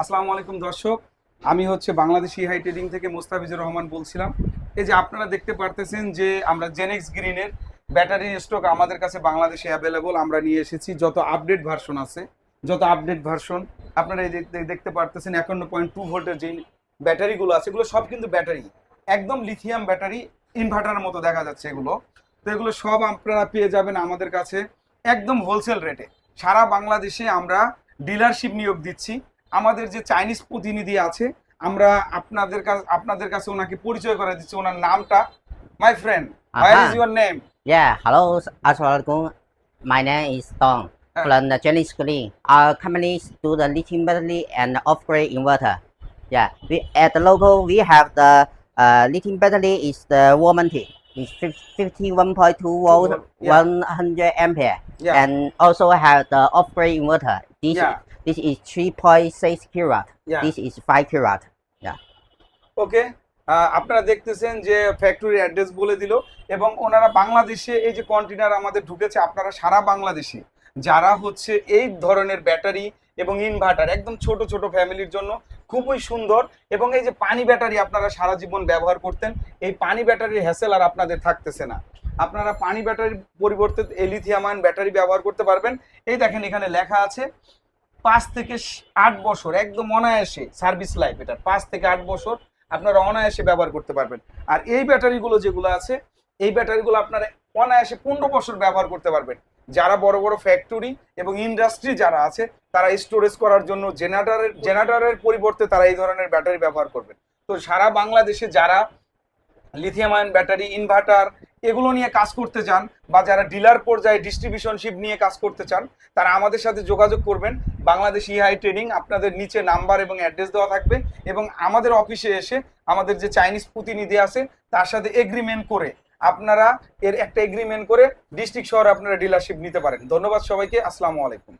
আসসালামু আলাইকুম দর্শক। আমি হচ্ছে বাংলাদেশি হাই ট্রেডিং থেকে মোস্তাফিজুর রহমান বলছিলাম। এই যে আপনারা দেখতে পারতেছেন যে আমরা জেনেক্স গ্রিনের ব্যাটারি স্টক আমাদের কাছে বাংলাদেশে অ্যাভেলেবল আমরা নিয়ে এসেছি। যত আপডেট ভার্সন আছে, যত আপডেট ভার্সন আপনারা এই দেখতে পারতেছেন, একান্ন পয়েন্ট টু ভোল্টের যে ব্যাটারিগুলো আছে, এগুলো সব কিন্তু ব্যাটারি একদম লিথিয়াম ব্যাটারি ইনভার্টারের মতো দেখা যাচ্ছে এগুলো। তো এগুলো সব আপনারা পেয়ে যাবেন আমাদের কাছে একদম হোলসেল রেটে সারা বাংলাদেশে আমরা ডিলারশিপ নিয়োগ দিচ্ছি। আমাদের যে চাইনিজ প্রতিনিধি আছে আমরা আপনাদের কাছে আপনাদের কাছে ওনাকে পরিচয় করে দিচ্ছি ওনার নামটা my friend where is Aha. Name Yeah, hello, Assalamualaikum. My name is Dong Uh. from the Chinese Green. Our company do the lithium battery and off-grid inverter. Yeah, we at the local we have the uh, lithium battery is the warranty. It's fif- 51.2 volt, volt, yeah. 100 ampere, Yeah. and also have the off-grid inverter. This Yeah. This is 3.6 kilowatt. Yeah. This is 5 kilowatt. Okay আপনারা দেখতেছেন যে factory address বলে দিল এবং ওনারা বাংলাদেশে এই যে কন্টেনার আমাদের ঢুকেছে আপনারা সারা বাংলাদেশে যারা হচ্ছে এই ধরনের ব্যাটারি এবং ইনভার্টার একদম ছোট ছোট ফ্যামিলির জন্য খুবই সুন্দর এবং এই যে পানি ব্যাটারি আপনারা সারা জীবন ব্যবহার করতেন এই পানি ব্যাটারির হ্যাসেল আর আপনাদের থাকতেছে না আপনারা পানি ব্যাটারির পরিবর্তে এই লিথিয়াম আয়ন ব্যাটারি ব্যবহার করতে পারবেন এই দেখেন এখানে লেখা আছে পাঁচ থেকে আট বছর, একদম অনায়াসে সার্ভিস লাইফ এটা পাঁচ থেকে আট বছর আপনারা অনায়াসে ব্যবহার করতে পারবেন। আর এই ব্যাটারিগুলো যেগুলো আছে, এই ব্যাটারিগুলো আপনারা অনায়াসে পনেরো বছর ব্যবহার করতে পারবেন। যারা বড় বড় ফ্যাক্টরি এবং ইন্ডাস্ট্রি যারা আছে, তারা স্টোরেজ করার জন্য জেনারেটরের জেনারেটরের পরিবর্তে তারা এই ধরনের ব্যাটারি ব্যবহার করবেন। তো সারা বাংলাদেশে যারা লিথিয়াম আয়ন ব্যাটারি ইনভার্টার এগুলো নিয়ে কাজ করতে চান বা যারা ডিলার পর্যায়ে ডিস্ট্রিবিউশনশিপ নিয়ে কাজ করতে চান, তারা আমাদের সাথে যোগাযোগ করবেন। বাংলাদেশ ইহাই ট্রেডিং আপনাদের নিচে নাম্বার এবং অ্যাড্রেস দেওয়া থাকবে এবং আমাদের অফিসে এসে আমাদের যে চাইনিজ প্রতিনিধি আছে, তার সাথে এগ্রিমেন্ট করে আপনারা এর একটা এগ্রিমেন্ট করে ডিস্ট্রিক্ট শহরে আপনারা ডিলারশিপ নিতে পারেন। ধন্যবাদ সবাইকে, আসসালামু আলাইকুম।